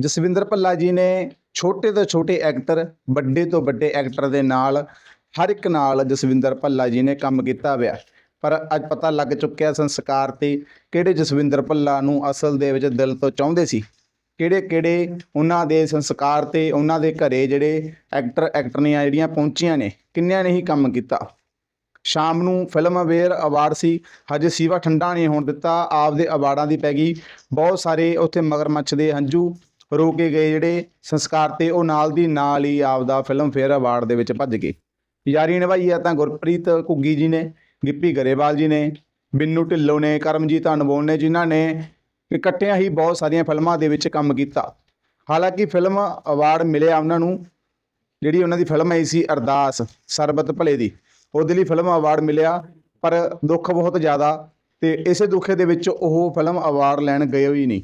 ਜਸਵਿੰਦਰ ਭੱਲਾ ਜੀ ਨੇ ਛੋਟੇ ਤੋਂ ਛੋਟੇ ਐਕਟਰ ਵੱਡੇ ਤੋਂ ਵੱਡੇ ਐਕਟਰ ਦੇ ਨਾਲ ਹਰ ਇੱਕ ਨਾਲ ਜਸਵਿੰਦਰ ਭੱਲਾ ਜੀ ਨੇ ਕੰਮ ਕੀਤਾ ਹੋਇਆ। ਪਰ ਅੱਜ ਪਤਾ ਲੱਗ ਚੁੱਕਿਆ ਸੰਸਕਾਰ ਤੇ ਕਿਹੜੇ ਜਸਵਿੰਦਰ ਭੱਲਾ ਨੂੰ ਅਸਲ ਦੇ ਵਿੱਚ ਦਿਲ ਤੋਂ ਚਾਹੁੰਦੇ ਸੀ? ਕਿਹੜੇ ਕਿਹੜੇ ਉਹਨਾਂ ਦੇ ਸੰਸਕਾਰ ਤੇ ਉਹਨਾਂ ਦੇ ਘਰੇ ਜਿਹੜੇ ਐਕਟਰ ਐਕਟਰਨੀਆਂ ਜਿਹੜੀਆਂ ਪਹੁੰਚੀਆਂ ਨੇ, ਕਿੰਨਿਆਂ ਨੇ ਹੀ ਕੰਮ ਕੀਤਾ? ਸ਼ਾਮ ਨੂੰ ਫਿਲਮ ਅਵੇਅਰ ਅਵਾਰਡ ਸੀ, ਹਜੇ ਸੀਵਾ ਠੰਡਾ ਨਹੀਂ ਹੋਣ ਦਿੱਤਾ ਆਪਦੇ ਅਵਾਰਡਾਂ ਦੀ ਪੈ ਗਈ, ਬਹੁਤ ਸਾਰੇ ਉੱਥੇ ਮਗਰਮੱਛ ਦੇ ਹੰਝੂ ਰੋ ਕੇ ਗਏ ਜਿਹੜੇ ਸੰਸਕਾਰ ਤੇ ਉਹ ਨਾਲ ਦੀ ਨਾਲ ਹੀ ਆਪਦਾ ਫਿਲਮ ਫੇਅਰ ਅਵਾਰਡ ਦੇ ਵਿੱਚ ਭੱਜ ਗਏ। ਯਾਰੀ ਨਿਭਾਈ ਆ ਤਾਂ ਗੁਰਪ੍ਰੀਤ ਘੁੱਗੀ ਜੀ ਨੇ, ਗਿੱਪੀ ਗਰੇਵਾਲ ਜੀ ਨੇ, ਬਿੰਨੂ ਢਿੱਲੋਂ ਨੇ, ਕਰਮਜੀਤ ਅਨਮੋਲ ਨੇ ਜਿਨ੍ਹਾਂ ਨੇ ਇਕੱਠਿਆਂ ਹੀ ਬਹੁਤ ਸਾਰੀਆਂ ਫਿਲਮਾਂ ਦੇ ਵਿੱਚ ਕੰਮ ਕੀਤਾ। ਹਾਲਾਂਕਿ ਫਿਲਮ ਅਵਾਰਡ ਮਿਲਿਆ ਉਹਨਾਂ ਨੂੰ, ਜਿਹੜੀ ਉਹਨਾਂ ਦੀ ਫਿਲਮ ਆਈ ਸੀ ਅਰਦਾਸ, ਸਰਬਤ ਭਲੇ ਦੀ, ਉਹਦੇ ਲਈ ਫਿਲਮ ਅਵਾਰਡ ਮਿਲਿਆ, ਪਰ ਦੁੱਖ ਬਹੁਤ ਜ਼ਿਆਦਾ ਤੇ ਇਸੇ ਦੁੱਖੇ ਦੇ ਵਿੱਚ ਉਹ ਫਿਲਮ ਅਵਾਰਡ ਲੈਣ ਗਏ ਹੀ ਨਹੀਂ।